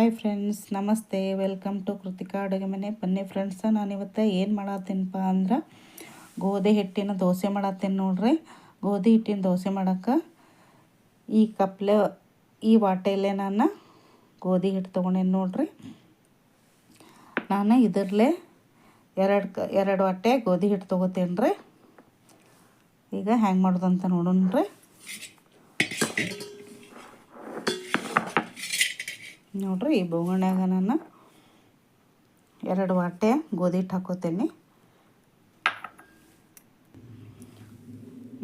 Hi friends, ನಮಸ್ತೆ. Welcome to Kritika ಅಡುಗೆ ಮನೆ. ಬನ್ನಿ ಫ್ರೆಂಡ್ಸ, ನಾನಿವತ್ತು ಏನು ಮಾಡತ್ತೀನಪ್ಪ ಅಂದ್ರೆ, ಗೋಧಿ ಹಿಟ್ಟಿನ ದೋಸೆ ಮಾಡತ್ತೀನಿ ನೋಡ್ರಿ. ಗೋಧಿ ಹಿಟ್ಟಿನ ದೋಸೆ ಮಾಡೋಕೆ ಈ ಕಪ್ಲೆ, ಈ ವಾಟೆಯಲ್ಲೇ ನಾನು ಗೋಧಿ ಹಿಟ್ಟು ತೊಗೊಂಡೇನಿ ನೋಡ್ರಿ. ನಾನು ಇದರಲ್ಲೇ ಎರಡು ಕ, ಎರಡು ವಾಟೆ ಗೋಧಿ ಹಿಟ್ಟು ತೊಗೋತೀನಿ ರೀ ಈಗ ಹ್ಯಾಂಗೆ ಮಾಡೋದಂತ ನೋಡೋಣ ರೀ ನೋಡ್ರಿ ಈ ಬೋಗಣ್ಯಾಗ ನಾನು ಎರಡು ವಾಟೆ ಗೋಧಿ ಹಿಟ್ಟು ಹಾಕೋತೀನಿ.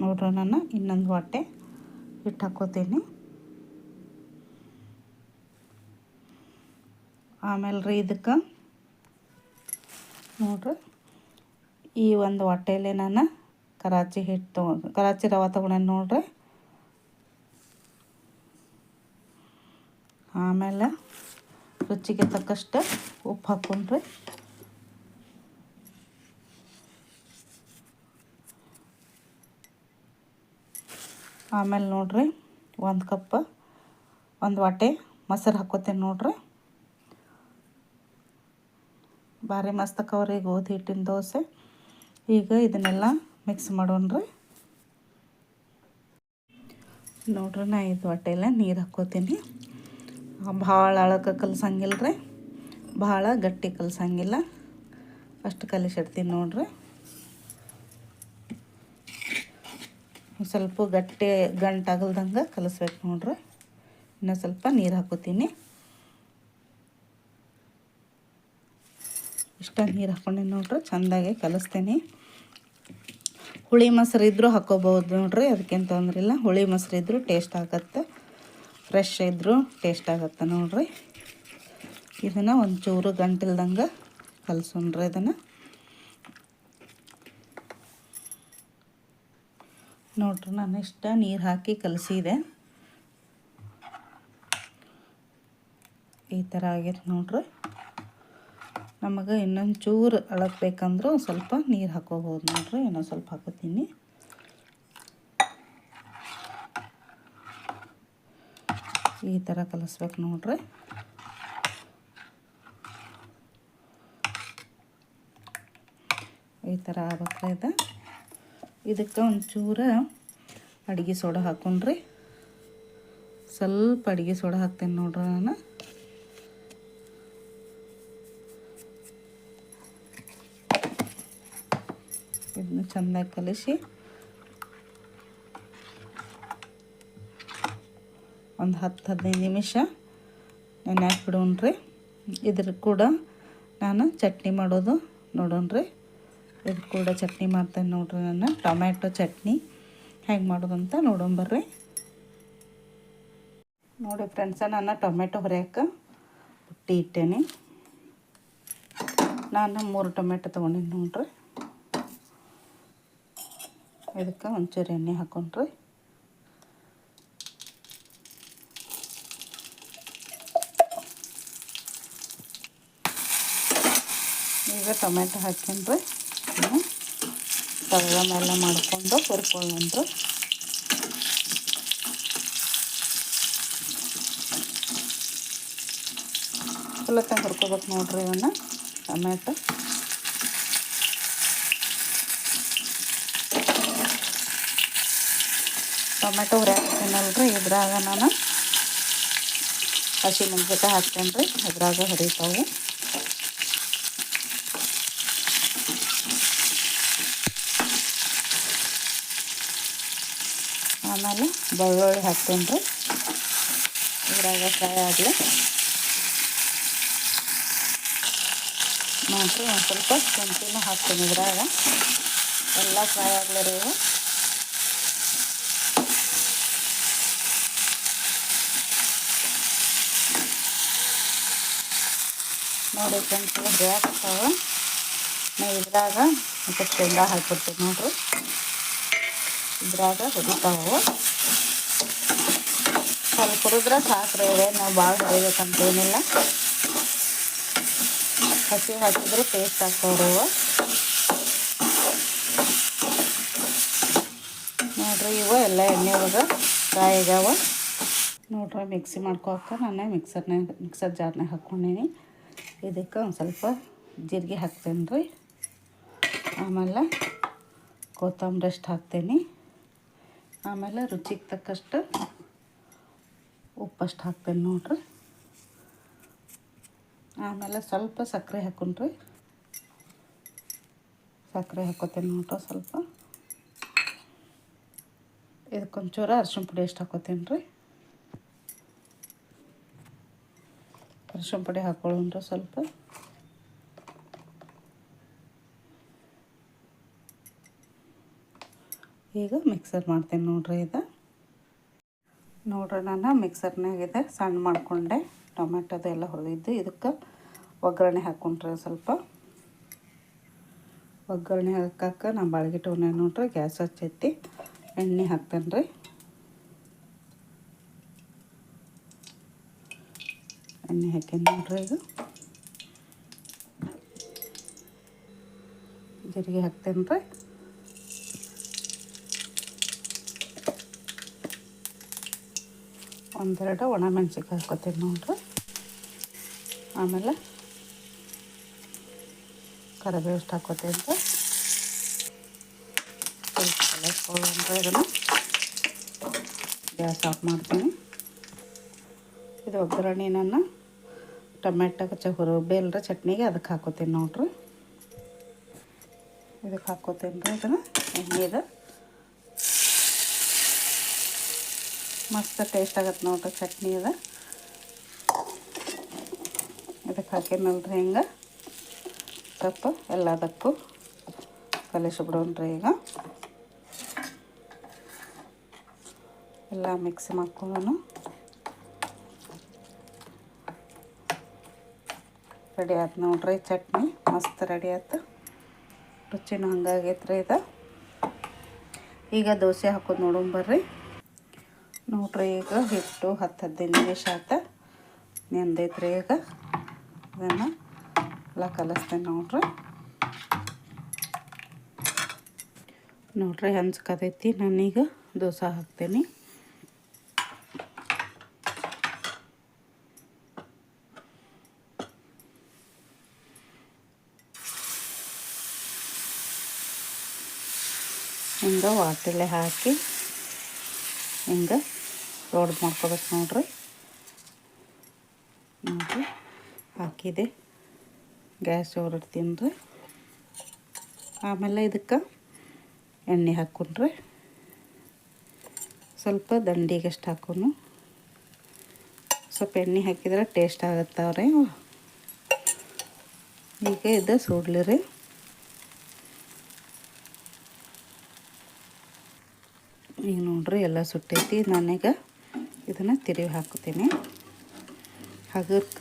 ನೋಡ್ರಿ ನಾನು ಇನ್ನೊಂದು ವಾಟೆ ಹಿಟ್ಟು ಹಾಕೋತೀನಿ. ಆಮೇಲೆ ರೀ ಇದಕ್ಕೆ ನೋಡ್ರಿ ಈ ಒಂದು ಹೊಟ್ಟೆಯಲ್ಲೇ ನಾನು ಕರಾಚಿ ಹಿಟ್ಟು ತಗೊ ಕರಾಚಿ ರವೆ ತೊಗೊಂಡೆ ನೋಡ್ರಿ. ಆಮೇಲೆ ರುಚಿಗೆ ತಕ್ಕಷ್ಟು ಉಪ್ಪು ಹಾಕ್ಕೊಂಡ್ರಿ ಆಮೇಲೆ ನೋಡ್ರಿ ಒಂದು ಕಪ್, ಒಂದು ವಾಟೆ ಮೊಸರು ಹಾಕ್ಕೋತೇನೆ ನೋಡ್ರಿ. ಭಾರಿ ಮಸ್ತ್ ಗೋಧಿ ಹಿಟ್ಟಿನ ದೋಸೆ. ಈಗ ಇದನ್ನೆಲ್ಲ ಮಿಕ್ಸ್ ಮಾಡೋಣ್ರಿ. ನೋಡ್ರಿ ನಾ ಐದು ಹೊಟ್ಟೆಲ್ಲ ನೀರು ಹಾಕ್ಕೋತೀನಿ. ಭಾಳ ಅಳಕ್ಕೆ ಕಲ್ಸಂಗಿಲ್ಲ ರೀ ಭಾಳ ಗಟ್ಟಿ ಕಲ್ಸಂಗಿಲ್ಲ. ಅಷ್ಟು ಕಲಿಸಿಡ್ತೀನಿ ನೋಡ್ರಿ. ಸ್ವಲ್ಪ ಗಟ್ಟಿ ಗಂಟಾಗಲ್ದಂಗೆ ಕಲಿಸ್ಬೇಕು ನೋಡ್ರಿ. ಇನ್ನು ಸ್ವಲ್ಪ ನೀರು ಹಾಕೋತೀನಿ ಇಷ್ಟ ನೀರು ಹಾಕೊಂಡೆ ನೋಡ್ರಿ, ಚೆಂದಾಗಿ ಕಲಿಸ್ತೀನಿ. ಹುಳಿ ಮೊಸರು ಇದ್ದರೂ ಹಾಕೋಬೋದು ನೋಡ್ರಿ, ಅದಕ್ಕೇನು ತೊಂದ್ರಿಲ್ಲ. ಹುಳಿ ಮೊಸರು ಇದ್ದರೂ ಟೇಸ್ಟ್ ಆಗತ್ತೆ. ಫ್ರೆಶ್ ಇದ್ದರೂ ಟೇಸ್ಟ್ ಆಗುತ್ತೆ ನೋಡ್ರಿ. ಇದನ್ನು ಒಂಚೂರು ಗಂಟಿಲ್ದಂಗೆ ಕಲಸೋಣ್ರಿ ಇದನ್ನು. ನೋಡ್ರಿ, ನಾನು ಇಷ್ಟ ನೀರು ಹಾಕಿ ಕಲಸಿದೆ. ಈ ಥರ ಆಗೈತೆ ನೋಡ್ರಿ. ನಮಗೆ ಇನ್ನೊಂದು ಚೂರು ಅಳಕ್ಬೇಕಂದ್ರೂ ಸ್ವಲ್ಪ ನೀರು ಹಾಕೋಬೋದು ನೋಡ್ರಿ, ಇನ್ನೊಂದು ಸ್ವಲ್ಪ ಹಾಕೋತೀನಿ. ಈ ಥರ ಕಲಿಸ್ಬೇಕು ನೋಡ್ರಿ. ಈ ಥರ ಆಗ್ಬೇಕ್ರಿ ಇದು. ಇದಕ್ಕೆ ಒಂಚೂರು ಅಡುಗೆ ಸೋಡಾ ಹಾಕೊಂಡ್ರಿ ಸ್ವಲ್ಪ ಅಡುಗೆ ಸೋಡಾ ಹಾಕ್ತೇನೆ ನೋಡ್ರಿ ನಾನು. ಇದನ್ನ ಚೆಂದಾಗಿ ಕಲಿಸಿ ಒಂದು ಹತ್ತು ಹದಿನೈದು ನಿಮಿಷ ನೆನೆ ಹಾಕ್ಬಿಡೋಣ್ರಿ ಇದ್ರ ಕೂಡ ನಾನು ಚಟ್ನಿ ಮಾಡೋದು ನೋಡೋಣ್ರಿ ಇದ್ರ ಕೂಡ ಚಟ್ನಿ ಮಾಡ್ತೇನೆ ನೋಡ್ರಿ ನಾನು. ಟೊಮ್ಯಾಟೊ ಚಟ್ನಿ ಹೆಂಗೆ ನೋಡೋಣ ಬರ್ಲಿ ನೋಡಿ ಫ್ರೆಂಡ್ಸ, ನಾನು ಟೊಮೆಟೊ ಹೊರ್ಯಾಕೆ ಬುಟ್ಟಿ ಇಟ್ಟೇನಿ. ನಾನು ಮೂರು ಟೊಮೆಟೊ ತೊಗೊಂಡಿನಿ ನೋಡ್ರಿ. ಇದಕ್ಕೆ ಒಂಚೂರು ಎಣ್ಣೆ ಹಾಕೊಂಡ್ರಿ ಈಗ ಟೊಮೆಟೊ ಹಾಕ್ಕೊಂಡ್ರಿ ತಗದ ಮೇಲೆ ಮಾಡಿಕೊಂಡು ಹುರ್ಕೊಳ್ಳೋಣ್ರಿ ಚಲೋ ತಂಗ ಹುರ್ಕೋಬೇಕು ನೋಡ್ರಿ ಇವನ್ನ, ಟೊಮೆಟೊ. ಟೊಮೆಟೊ ಹುರಿಯಾಕ್ತೀನಲ್ರಿ ಇದ್ರಾಗ ನಾನು ಹಸಿ ಮೆಣಸಿನ್ಕಾಯಿ ಹಾಕ್ತೇನೆ ರೀ ಇದ್ರಾಗ ಹರಿತಾವೆ. ಆಮೇಲೆ ಬೆಳ್ಳುಳ್ಳಿ ಹಾಕ್ತೇನೆ ರೀ. ಇದ್ರಾಗ ಫ್ರೈ ಆಗಲಿ ನೋಡಿರಿ, ಒಂದು ಸ್ವಲ್ಪ ಶುಂಠಿನೂ ಹಾಕ್ತೀನಿ ಇದ್ರಾಗ. ಎಲ್ಲ ಫ್ರೈ ಆಗಲಿ ರೀ ಇವು. ನೋಡಿ ಫ್ರೆಂಡ್ಸ್ ಹುರಿಯಾಕ್ತಾವ ನಾ ಇದ್ರಾಗ ಮತ್ತು ಶೇಂಗಾ ಹಾಕ್ಬಿಡ್ತೀನಿ ನೋಡ್ರಿ. ಇದ್ರಾಗ ಹುರಿತಾವು ಸ್ವಲ್ಪ ಹುರಿದ್ರೆ ಸಾಕ್ರೆ ಇದೆ ನಾವು ಭಾಳ ಹೊಡಿಬೇಕಂತೇನಿಲ್ಲ ಹಸಿ ಹಾಕಿದ್ರೆ ಟೇಸ್ಟ್ ಆಗ್ತಾವ್ರಿ ನೋಡ್ರಿ, ಇವು ಎಲ್ಲ ಎಣ್ಣೆ ಒಳಗೆ ಫ್ರೈ ಆಗ್ಯಾವ ನೋಡ್ರಿ ಮಿಕ್ಸಿ ಮಾಡ್ಕೋಕ ನಾನು ಮಿಕ್ಸರ್ನಾಗ ಮಿಕ್ಸರ್ ಜಾರ್ನಾಗ ಹಾಕ್ಕೊಂಡೀನಿ ಇದಕ್ಕೆ ಒಂದು ಸ್ವಲ್ಪ ಜೀರಿಗೆ ಹಾಕ್ತೇನೆ ರೀ ಆಮೇಲೆ ಕೊತ್ತಂಬರಿ ಅಷ್ಟು ಹಾಕ್ತೇನೆ. ಆಮೇಲೆ ರುಚಿಗೆ ತಕ್ಕಷ್ಟು ಉಪ್ಪಷ್ಟು ಹಾಕ್ತೇನೆ ನೋಡ್ರಿ. ಆಮೇಲೆ ಸ್ವಲ್ಪ ಸಕ್ಕರೆ ಹಾಕೊಂಡ್ರಿ. ಸಕ್ಕರೆ ಹಾಕೋತೇನೆ ನೋಡ್ರಿ ಸ್ವಲ್ಪ. ಇದಕ್ಕೊಂಚೂರು ಅರ್ಶಿಣ ಪುಡಿ ಎಷ್ಟು ಹಾಕೋತೇನೆ ರೀ. ಅರ್ಶಿಣ ಪುಡಿ ಹಾಕೊಳ್ಳೋಣ್ರಿ ಸ್ವಲ್ಪ. ಈಗ ಮಿಕ್ಸರ್ ಮಾಡ್ತೀನಿ ನೋಡ್ರಿ ಇದು. ನೋಡ್ರಿ ನಾನು ಮಿಕ್ಸರ್ನಾಗಿದೆ ಸಣ್ಣ ಮಾಡಿಕೊಂಡೆ. ಟೊಮೆಟೊದು ಎಲ್ಲ ಹೊಡೆದಿದ್ದು ಇದಕ್ಕೆ ಒಗ್ಗರಣೆ ಹಾಕ್ಕೊಂಡ್ರೆ ಸ್ವಲ್ಪ. ಒಗ್ಗರಣೆ ಹಾಕಕ್ಕೆ ನಾನು ಬಾಳ್ಗಿಟ್ಟವನ್ನ ನೋಡ್ರಿ, ಗ್ಯಾಸ್ ಹಚ್ಚೈತಿ. ಎಣ್ಣೆ ಹಾಕ್ತೇನೆ ರೀ. ಎಣ್ಣೆ ಹಾಕೇನಿ ನೋಡ್ರಿ ಇದು ಜೀರಿಗೆ ಹಾಕ್ತೇನೆ ರೀ. ಒಂದೆರಡು ಒಣ ಮೆಣಸಿನ್ಕಾಯಿ ಹಾಕ್ಕೊತೀನಿ ನೋಡ್ರಿ. ಆಮೇಲೆ ಕರಿಬೇವು ಎಷ್ಟು ಹಾಕೋತೀನಿ ಇದನ್ನು ಗ್ಯಾಸ್ ಆಫ್ ಮಾಡ್ತೀನಿ. ಇದು ಒಗ್ಗರಣೆ ನಾನು ಟೊಮೆಟೊ ಚಹುರು ಬೇಲ್ರ ಚಟ್ನಿಗೆ ಅದಕ್ಕೆ ಹಾಕೋತೀನಿ ನೋಡ್ರಿ. ಇದಕ್ಕೆ ಹಾಕೋತೀನಿ ರೀ ಇದನ್ನು ಎಣ್ಣೆದು ಮಸ್ತ್ ಟೇಸ್ಟ್ ಆಗತ್ತೆ ನೋಡ್ರಿ ಚಟ್ನಿ ಅದ. ಇದಕ್ಕೆ ಹಾಕಿನಲ್ರಿ ಹಿಂಗೆ. ಸ್ವಲ್ಪ ಎಲ್ಲದಕ್ಕೂ ಕಲಿಸ್ಬಿಡೋಣ್ರಿ ಈಗ. ಎಲ್ಲ ಮಿಕ್ಸ್ ಮಾಡ್ಕೊಂಡು ರೆಡಿ ಆಯ್ತು ನೋಡ್ರಿ ಚಟ್ನಿ. ಮಸ್ತ್ ರೆಡಿ ಆಯ್ತು ರುಚಿನೂ ಹಂಗಾಗೈತ್ರಿ ಇದು. ಈಗ ದೋಸೆ ಹಾಕೋದು ನೋಡೋಣ ಬರ್ರಿ. ನೋಡ್ರಿ ಈಗ ಹಿಟ್ಟು ಹತ್ತು ಹದಿನೈದು ನಿಮಿಷ ಆತ ನೆಂದೈತ್ರಿ ಈಗ ಅದನ್ನು ಎಲ್ಲ ಕಲಿಸ್ತೇನೆ ನೋಡ್ರಿ. ನೋಡ್ರಿ ಹಂಚ್ಕದೈತಿ ನಾನೀಗ ದೋಸೆ ಹಾಕ್ತೇನೆ. ಹಿಂಗೆ ವಾಟಲೆ ಹಾಕಿ ಹಿಂಗೆ ರೋಡ್ ಮಾಡ್ಕೋಬೇಕು ನೋಡ್ರಿ. ನೋಡ್ರಿ, ಹಾಕಿದೆ. ಗ್ಯಾಸ್ ಹೊರಡ್ತೀನಿ ರೀ ಆಮೇಲೆ ಇದಕ್ಕೆ ಎಣ್ಣೆ ಹಾಕೊಂಡ್ರೆ ಸ್ವಲ್ಪ ದಂಡಿಗಷ್ಟು ಹಾಕೋನು. ಸ್ವಲ್ಪ ಎಣ್ಣೆ ಹಾಕಿದ್ರೆ ಟೇಸ್ಟ್ ಆಗುತ್ತವ್ರಿ ಈಗ ಇದು ಸುಡ್ಲಿ ರೀ. ಈಗ ನೋಡ್ರಿ ಎಲ್ಲ ಸುಟ್ಟೈತಿ. ನಾನೀಗ ಇದನ್ನು ತಿರುವಿ ಹಾಕ್ತೀನಿ ಹಗರ್ಕ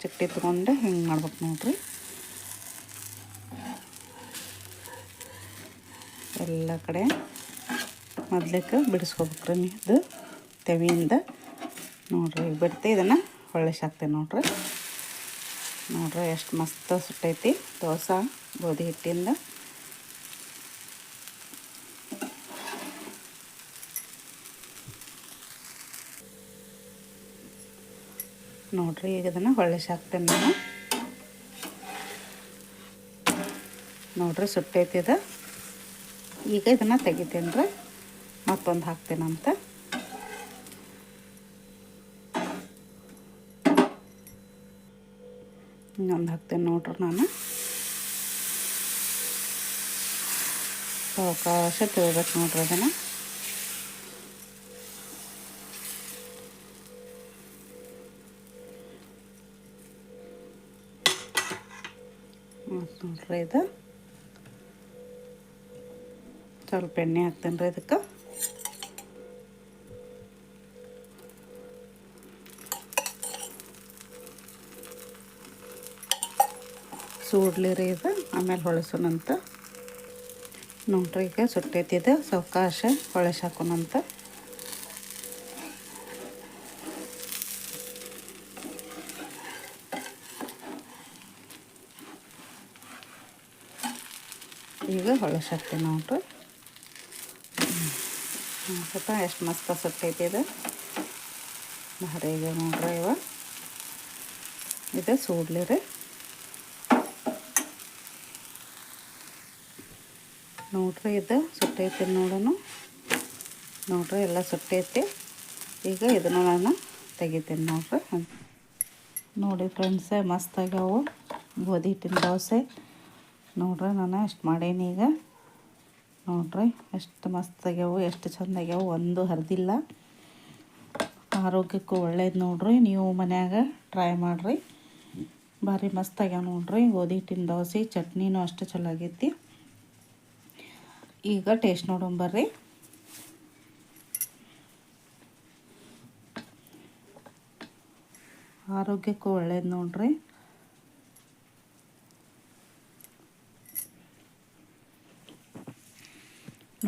ಚಟ್ಟಿ ತೊಗೊಂಡು ಹಿಂಗೆ ಮಾಡ್ಬೇಕು ನೋಡ್ರಿ. ಎಲ್ಲ ಕಡೆ ಮೊದ್ಲಕ್ಕೆ ಬಿಡಿಸ್ಕೋಬೇಕ್ರಿ ಇದು ತೆವಿಯಿಂದ. ನೋಡ್ರಿ ಬಿಡ್ತೆ ಇದನ್ನು ಹೊಳ್ಳಿಸಿ ಹಾಕ್ತೀನಿ ನೋಡ್ರಿ. ನೋಡ್ರಿ ಎಷ್ಟು ಮಸ್ತ್ ಸುಟ್ಟೈತಿ. ದೋಸೆ, ಗೋಧಿ ಹಿಟ್ಟಿಂದ. ನೋಡ್ರಿ, ಈಗ ಇದನ್ನು ಹೊಳ್ಳಿಸಾಕ್ತೇನೆ ನಾನು. ನೋಡ್ರಿ ಸುಟ್ಟೈತಿದ ಈಗ ಇದನ್ನು ತೆಗಿತೇನೆ ರೀ ಮತ್ತೊಂದು ಹಾಕ್ತೇನಂತ. ಇನ್ನೊಂದು ಹಾಕ್ತೇನೆ ನೋಡ್ರಿ ನಾನು. ಅವಕಾಶ ತಿಳ್ಬೇಕು ನೋಡ್ರಿ ಅದನ್ನು. ನೋಡ್ರಿ ಇದು. ಸ್ವಲ್ಪ ಎಣ್ಣೆ ಹಾಕ್ತೇನೆ ರೀ ಇದಕ್ಕೆ. ಸೂಡ್ಲಿ ರೀ ಇದು, ಆಮೇಲೆ ಹೊಳಸೋಣಂತ ನೋಡ್ರಿ ಈಗ ಸುಟ್ಟೈತಿದೆ ಸಾವಕಾಶ ಹೊಳಸಿ ಹೊಳಸಾಕ್ತೀನಿ ನೋಡ್ರಿ. ಸ್ವಲ್ಪ ಎಷ್ಟು ಮಸ್ತ್ ಸುಟ್ಟೈತಿ ಇದು. ಭಾರಿ ಇದೆ ನೋಡ್ರಿ ಇವ. ಇದು ಸೂಡ್ಲಿ ರೀ. ನೋಡ್ರಿ ಇದು ಸುಟ್ಟೈತಿ ನೋಡೋಣ ನೋಡ್ರಿ ಎಲ್ಲ ಸುಟ್ಟೈತಿ ಈಗ ಇದನ್ನ ನಾನು ತೆಗಿತೀನಿ ನೋಡ್ರಿ. ನೋಡಿ ಫ್ರೆಂಡ್ಸೆ ಮಸ್ತ್ ಆಗ್ಯಾವು. ಗೋಧಿ ಹಿಟ್ಟಿನ ದೋಸೆ. ನೋಡ್ರಿ ನಾನು ಎಷ್ಟು ಮಾಡೇನಿ ಈಗ? ನೋಡ್ರಿ, ಎಷ್ಟು ಮಸ್ತ್ ಆಗ್ಯಾವು, ಎಷ್ಟು ಚಂದ ಆಗ್ಯಾವು, ಒಂದು ಹರಿದಿಲ್ಲ. ಆರೋಗ್ಯಕ್ಕೂ ಒಳ್ಳೇದು ನೋಡ್ರಿ, ನೀವು ಮನ್ಯಾಗ ಟ್ರೈ ಮಾಡಿರಿ. ಭಾರಿ ಮಸ್ತ್ ಆಗ್ಯಾವ ನೋಡ್ರಿ, ಗೋಧಿ ಹಿಟ್ಟಿನ ದೋಸೆ, ಚಟ್ನಿನೂ ಅಷ್ಟು ಚಲೋ ಆಗೈತಿ. ಈಗ ಟೇಸ್ಟ್ ನೋಡೋಂಬರ್ರಿ ಆರೋಗ್ಯಕ್ಕೂ ಒಳ್ಳೇದು ನೋಡ್ರಿ.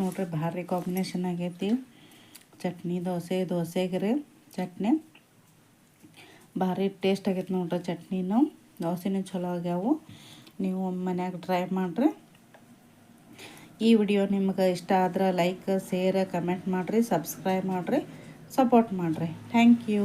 ನೋಡ್ರಿ, ಭಾರಿ ಕಾಂಬಿನೇಷನ್ ಆಗೈತಿ. ಚಟ್ನಿ, ದೋಸೆ ದೋಸೆಗೆ ರೀ ಚಟ್ನಿ. ಭಾರಿ ಟೇಸ್ಟ್ ಆಗೈತೆ ನೋಡ್ರಿ ಚಟ್ನಿನೂ. ದೋಸೆನೂ ಚಲೋ ಆಗ್ಯಾವು. ನೀವು ಮನ್ಯಾಗ ಟ್ರೈ ಮಾಡಿರಿ. ಈ ವಿಡಿಯೋ ನಿಮ್ಗೆ ಇಷ್ಟ ಆದ್ರೆ ಲೈಕ್ ಶೇರ್ ಕಮೆಂಟ್ ಮಾಡಿರಿ ಸಬ್ಸ್ಕ್ರೈಬ್ ಮಾಡಿರಿ ಸಪೋರ್ಟ್ ಮಾಡಿರಿ. Thank you